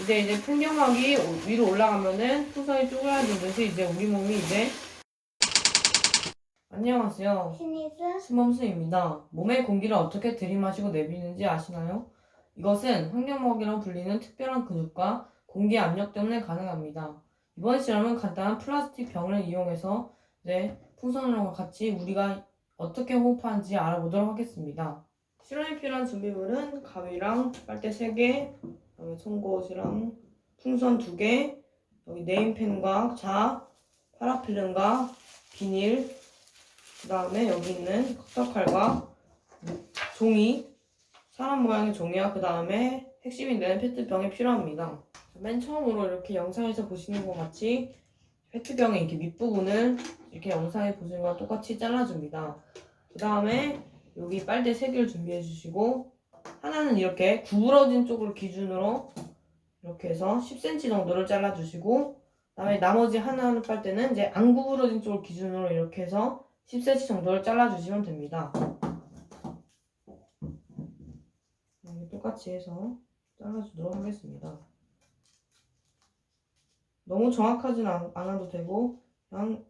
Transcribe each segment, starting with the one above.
이제 이제 풍경막이 위로 올라가면은 풍선이 쪼그라들듯이 이제 우리 몸이 이제 안녕하세요. 스니스 스멈스입니다. 몸의 공기를 어떻게 들이마시고 내비는지 아시나요? 이것은 환경막이라고 불리는 특별한 근육과 공기 압력 때문에 가능합니다. 이번 실험은 간단한 플라스틱 병을 이용해서 이제 풍선과 같이 우리가 어떻게 호흡하는지 알아보도록 하겠습니다. 실험에 필요한 준비물은 가위랑 빨대 3개, 그 다음에 송곳이랑 풍선 2개, 여기 네임펜과 자, 파라필름과 비닐, 그 다음에 여기 있는 컵떡칼과 종이, 사람 모양의 종이와 그 다음에 핵심이 되는 페트병이 필요합니다. 맨 처음으로 이렇게 영상에서 보시는 것 같이 페트병의 이렇게 밑부분을 이렇게 영상에 보시는 거랑 똑같이 잘라줍니다. 그 다음에 여기 빨대 3개를 준비해 주시고 하나는 이렇게 구부러진 쪽을 기준으로 이렇게 해서 10cm 정도를 잘라주시고 그 다음에 나머지 하나는 빨대는 이제 안 구부러진 쪽을 기준으로 이렇게 해서 10cm 정도를 잘라주시면 됩니다. 여기 똑같이 해서 잘라주도록 하겠습니다. 너무 정확하진 않, 않아도 되고 그냥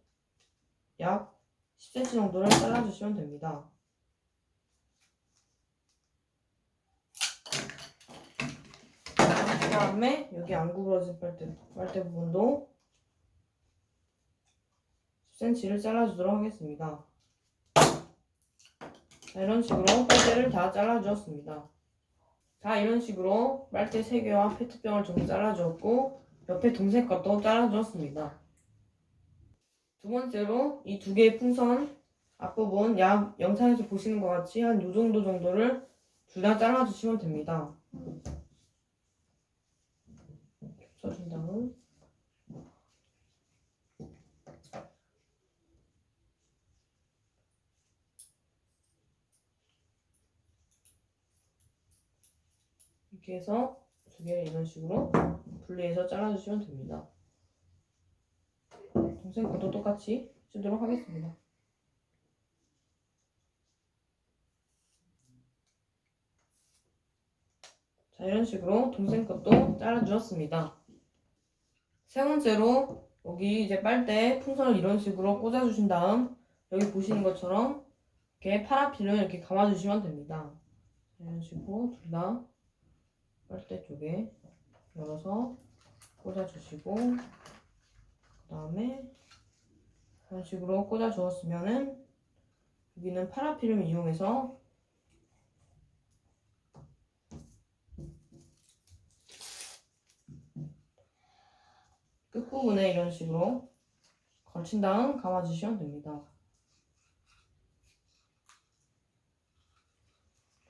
약 10cm 정도를 잘라주시면 됩니다. 그 다음에 여기 안 구부러진 빨대, 빨대 부분도 10cm를 잘라주도록 하겠습니다. 자, 이런 식으로 빨대를 다 잘라주었습니다. 자, 이런 식으로 빨대 3개와 페트병을 전부 잘라주었고, 옆에 동생 것도 잘라주었습니다. 두 번째로 이 두 개의 풍선 앞부분 약 영상에서 보시는 것 같이 한 요 정도 정도를 둘 다 잘라주시면 됩니다. 겹쳐준 다음 이렇게 해서 두 개를 이런 식으로 분리해서 잘라주시면 됩니다. 동생 것도 똑같이 쓰도록 하겠습니다. 자, 이런 식으로 동생 것도 잘라주었습니다. 세 번째로 여기 이제 빨대에 풍선을 이런 식으로 꽂아주신 다음 여기 보시는 것처럼 이렇게 파라핀을 이렇게 감아주시면 됩니다. 이런 식으로 둘 다 빨대 쪽에 열어서 꽂아주시고 그 다음에 이런 식으로 꽂아 주었으면은 여기는 파라필름 이용해서 끝부분에 이런 식으로 걸친 다음 감아주시면 됩니다.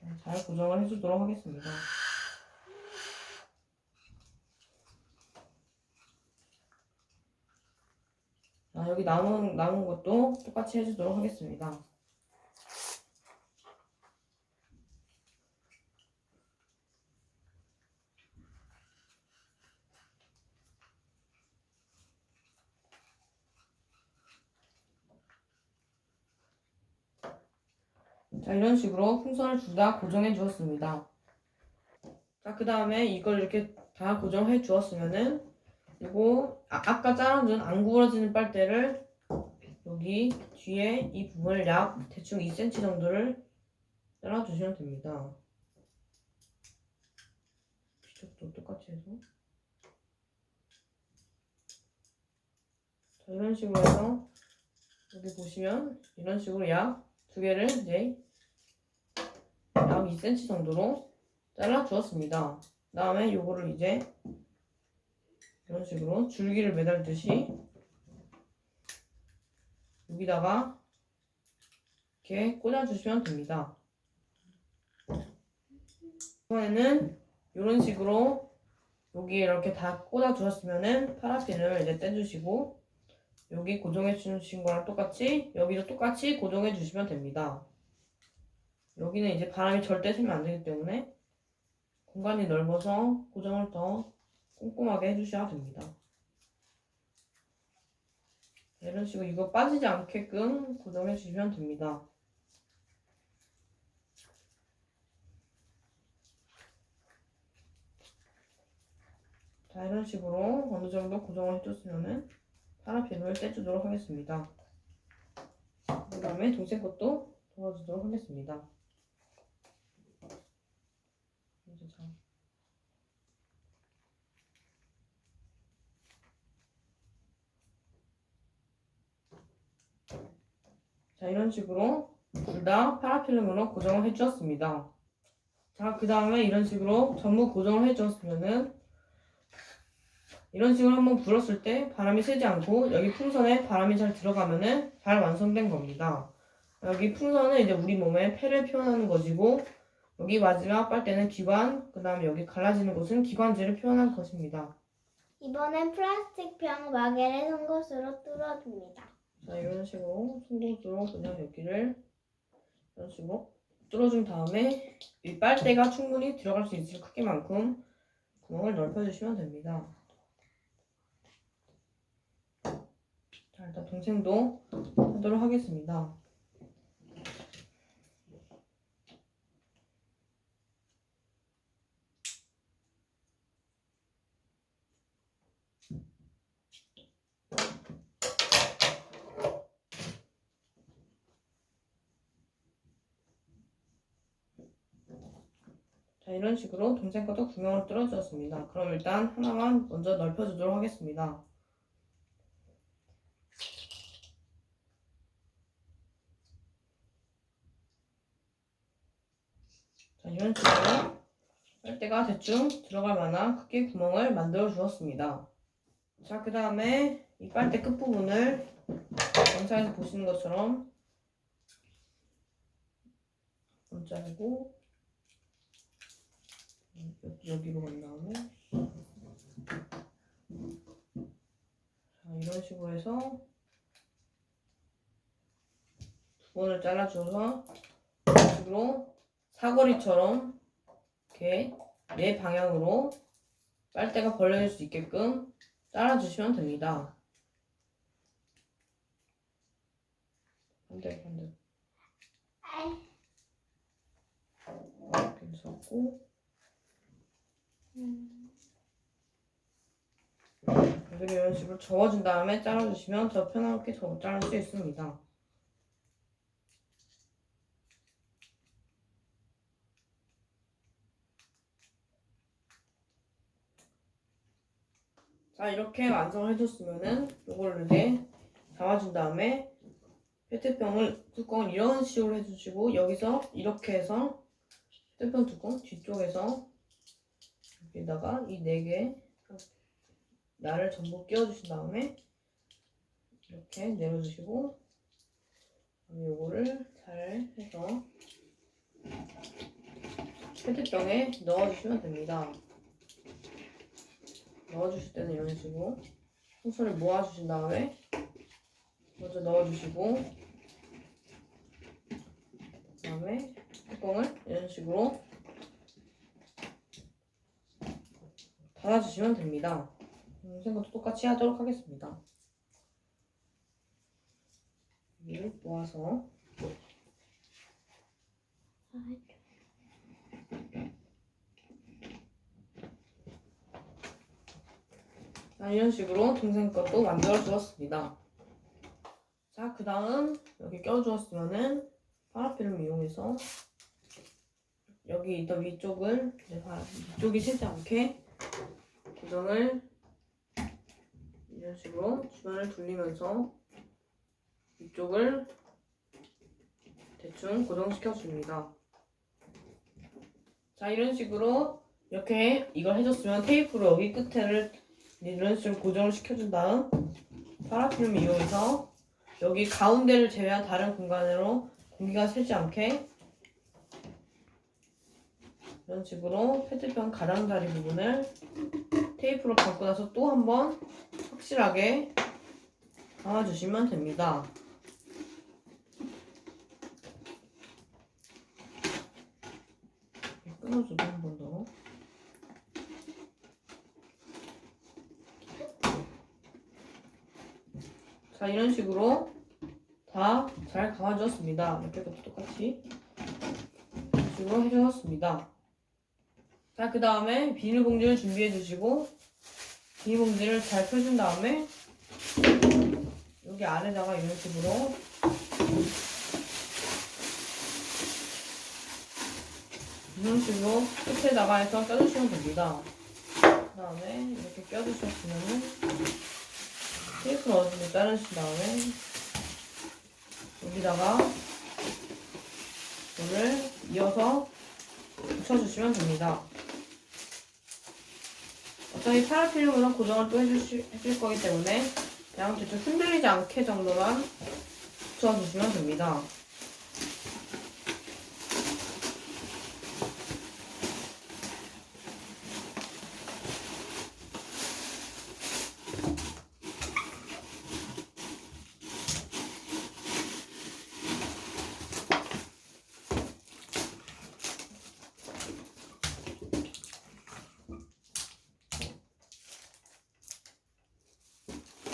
네, 잘 고정을 해주도록 하겠습니다. 자, 여기 남은, 남은 것도 똑같이 해주도록 하겠습니다. 자, 이런 식으로 풍선을 둘 다 고정해 주었습니다. 자, 그 다음에 이걸 이렇게 다 고정해 주었으면은 그리고 아, 아까 잘라준 안 구부러지는 빨대를 여기 뒤에 이 부분을 약 대충 2cm 정도를 잘라주시면 됩니다. 뒤쪽도 똑같이 해서 자, 이런 식으로 해서 여기 보시면 이런 식으로 약 두 개를 이제 약 2cm 정도로 잘라 주었습니다. 그 다음에 요거를 이제 이런 식으로 줄기를 매달듯이 여기다가 이렇게 꽂아주시면 됩니다. 이번에는 이런 식으로 여기 이렇게 다 꽂아주셨으면은 파라핀을 이제 떼주시고 여기 고정해 주신 거랑 똑같이 여기도 똑같이 고정해 주시면 됩니다. 여기는 이제 바람이 절대 새면 안 되기 때문에 공간이 넓어서 고정을 더 꼼꼼하게 해주셔야 됩니다. 이런 식으로 이거 빠지지 않게끔 고정해 주시면 됩니다. 자, 이런 식으로 어느 정도 고정을 해줬으면은 파라핀을 떼주도록 하겠습니다. 그 다음에 동생 것도 도와주도록 하겠습니다. 이제 자, 자, 이런 식으로 둘 다 파라필름으로 고정을 해주었습니다. 자, 그 다음에 이런 식으로 전부 고정을 해주었으면은 이런 식으로 한번 불었을 때 바람이 새지 않고 여기 풍선에 바람이 잘 들어가면은 잘 완성된 겁니다. 여기 풍선은 이제 우리 몸의 폐를 표현하는 것이고 여기 마지막 빨대는 기관, 그 다음에 여기 갈라지는 곳은 기관지를 표현한 것입니다. 이번엔 플라스틱 병 마개를 송곳으로 뚫어줍니다. 자, 이런 식으로 송곳으로 그냥 여기를 이런 식으로 뚫어준 다음에 이 빨대가 충분히 들어갈 수 있을 크기만큼 구멍을 넓혀주시면 됩니다. 자, 일단 동생도 하도록 하겠습니다. 자, 이런 식으로 동생 것도 구멍을 뚫어 주었습니다. 그럼 일단 하나만 먼저 넓혀 주도록 하겠습니다. 자, 이런 식으로 빨대가 대충 들어갈 만한 크게 구멍을 만들어 주었습니다. 자, 그 다음에 이 빨대 끝부분을 영상에서 보시는 것처럼 좀 자르고 여기, 여기로 간 다음에 자, 이런 식으로 해서 두 번을 잘라줘서 이런 식으로 사거리처럼 이렇게 네 방향으로 빨대가 벌려질 수 있게끔 잘라주시면 됩니다. 반대로 반대로 이렇게 썼고 여기를 이런 식으로 접어준 다음에 잘라주시면 더 편하게 더 자를 수 있습니다. 자 이렇게 완성을 해줬으면은 이걸 이제 담아준 다음에 페트병을 뚜껑을 이런 식으로 해주시고 여기서 이렇게 해서 페트병 뚜껑 뒤쪽에서 여기다가 이 네 개 날을 전부 끼워주신 다음에 이렇게 내려주시고 요거를 잘 해서 페트병에 넣어주시면 됩니다. 넣어주실 때는 이런 식으로 손을 모아주신 다음에 먼저 넣어주시고 그 다음에 뚜껑을 이런 식으로 닫아주시면 됩니다. 동생 것도 똑같이 하도록 하겠습니다. 여기를 모아서 자, 이런 식으로 동생 것도 만들어 주었습니다. 자, 그 다음 여기 껴주었으면은 파라필름 이용해서 여기 있던 위쪽을 이제 바- 위쪽이 새지 않게 고정을 이런 식으로 주변을 돌리면서 위쪽을 대충 고정시켜 줍니다. 자, 이런 식으로 이렇게 이걸 해줬으면 테이프로 여기 끝에를 이런 식으로 고정을 시켜준 다음 파라필름 이용해서 여기 가운데를 제외한 다른 공간으로 공기가 새지 않게 이런 식으로 페트병 가장자리 부분을 테이프로 감고 나서 또 한 번 확실하게 감아주시면 됩니다. 끊어주고 한 번 더. 자 이런 식으로 다 잘 감아주었습니다. 것도 똑같이 이런 식으로 해주었습니다. 자 그 다음에 비닐봉지를 준비해 주시고 비닐봉지를 잘 펴준 다음에 여기 아래다가 이런 식으로 이런 식으로 끝에다가 해서 껴주시면 됩니다. 그 다음에 이렇게 껴주셨으면은 테이프를 어느 정도 자르신 다음에 여기다가 이거를 이어서 붙여주시면 됩니다. 어차피 파라필름으로 고정을 또 해주실, 해줄 거기 때문에 그냥 대충 흔들리지 않게 정도만 붙여주시면 됩니다.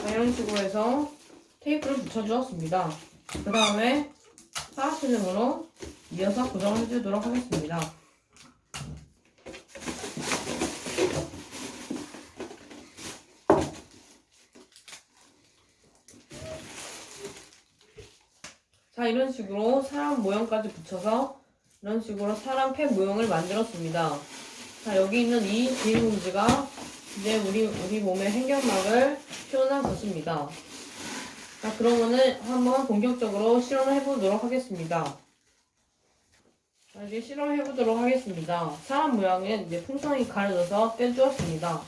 자, 이런 식으로 해서 테이프를 붙여주었습니다. 그 다음에 파라필름으로 이어서 고정을 해주도록 하겠습니다. 자, 이런 식으로 사람 모형까지 붙여서 이런 식으로 사람 폐 모형을 만들었습니다. 자, 여기 있는 이 비닐봉지가 이제 우리, 우리 몸의 횡격막을 표현한 것입니다. 자, 그러면은 한번 본격적으로 실험을 해보도록 하겠습니다. 자, 이제 실험을 해보도록 하겠습니다. 사람 모양은 이제 풍선이 가려져서 빼주었습니다.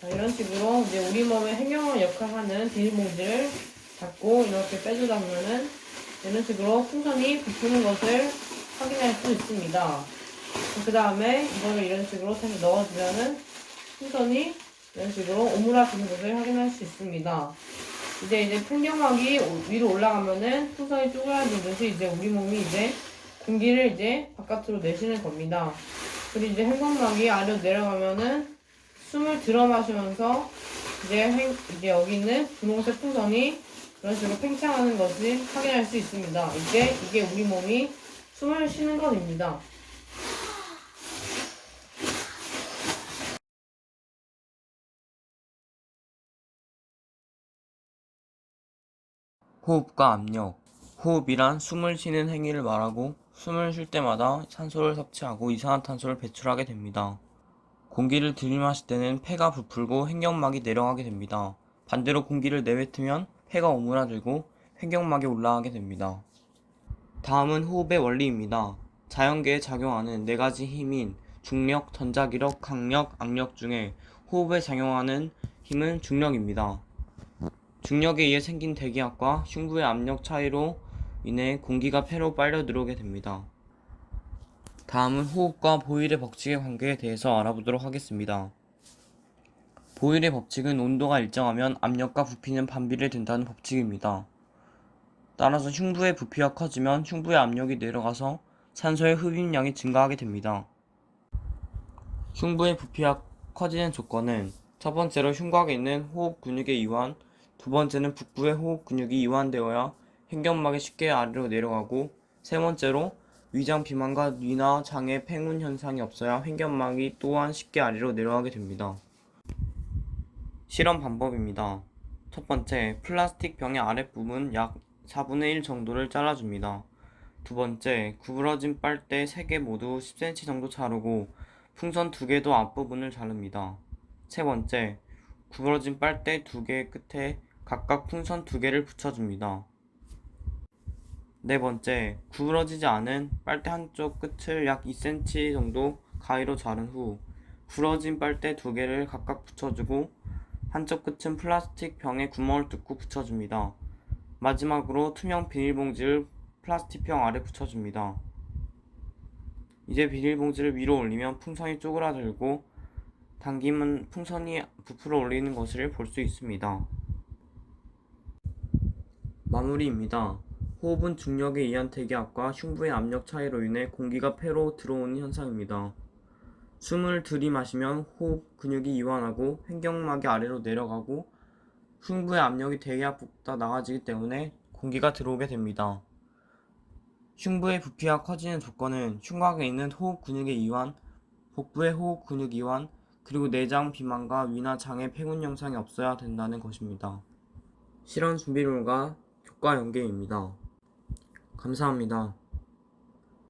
자, 이런 식으로 이제 우리 몸의 횡격막 역할을 하는 비닐봉지를 잡고 이렇게 빼주다 보면은 이런 식으로 풍선이 부푸는 것을 확인할 수 있습니다. 그 다음에 이거를 이런 식으로 다시 넣어주면은 풍선이 이런 식으로 오므라드는 것을 확인할 수 있습니다. 이제 이제 풍경막이 위로 올라가면은 풍선이 쪼그라들듯이 이제 우리 몸이 이제 공기를 이제 바깥으로 내쉬는 겁니다. 그리고 이제 횡격막이 아래로 내려가면은 숨을 들어 마시면서 이제 횡, 이제 여기 있는 분홍색 풍선이 그런 식으로 팽창하는 것을 확인할 수 있습니다. 이제 이게 우리 몸이 숨을 쉬는 것입니다. 호흡과 압력. 호흡이란 숨을 쉬는 행위를 말하고 숨을 쉴 때마다 산소를 섭취하고 이산화탄소를 배출하게 됩니다. 공기를 들이마실 때는 폐가 부풀고 횡격막이 내려가게 됩니다. 반대로 공기를 내뱉으면 폐가 오므라들고 횡격막이 올라가게 됩니다. 다음은 호흡의 원리입니다. 자연계에 작용하는 네 가지 힘인 중력, 전자기력, 강력, 악력 중에 호흡에 작용하는 힘은 중력입니다. 중력에 의해 생긴 대기압과 흉부의 압력 차이로 인해 공기가 폐로 빨려 들어오게 됩니다. 다음은 호흡과 보일의 법칙의 관계에 대해서 알아보도록 하겠습니다. 보일의 법칙은 온도가 일정하면 압력과 부피는 반비례 된다는 법칙입니다. 따라서 흉부의 부피가 커지면 흉부의 압력이 내려가서 산소의 흡입량이 증가하게 됩니다. 흉부의 부피가 커지는 조건은 첫 번째로 흉곽에 있는 호흡 근육의 이완, 두 번째는 북부의 호흡 근육이 이완되어야 횡격막이 쉽게 아래로 내려가고 세 번째로 위장 비만과 뇌나 장의 팽운 현상이 없어야 횡격막이 또한 쉽게 아래로 내려가게 됩니다. 실험 방법입니다. 첫 번째, 플라스틱 병의 아랫부분 약 4분의 1 정도를 잘라줍니다. 두 번째, 구부러진 빨대 3개 모두 10cm 정도 자르고 풍선 2개도 앞부분을 자릅니다. 세 번째, 구부러진 빨대 2개 끝에 각각 풍선 2개를 붙여줍니다. 네 번째, 구부러지지 않은 빨대 한쪽 끝을 약 2cm 정도 가위로 자른 후 부러진 빨대 2개를 각각 붙여주고 한쪽 끝은 플라스틱 병에 구멍을 뚫고 붙여줍니다. 마지막으로 투명 비닐봉지를 플라스틱 병 아래 붙여줍니다. 이제 비닐봉지를 위로 올리면 풍선이 쪼그라들고 당기면 풍선이 부풀어 올리는 것을 볼 수 있습니다. 마무리입니다. 호흡은 중력에 의한 대기압과 흉부의 압력 차이로 인해 공기가 폐로 들어오는 현상입니다. 숨을 들이마시면 호흡 근육이 이완하고 횡격막이 아래로 내려가고 흉부의 압력이 대기압보다 나아지기 때문에 공기가 들어오게 됩니다. 흉부의 부피가 커지는 조건은 흉곽에 있는 호흡 근육의 이완, 복부의 호흡 근육 이완, 그리고 내장 비만과 위나 장의 폐군 영상이 없어야 된다는 것입니다. 실험 준비물과 교과 연계입니다. 감사합니다.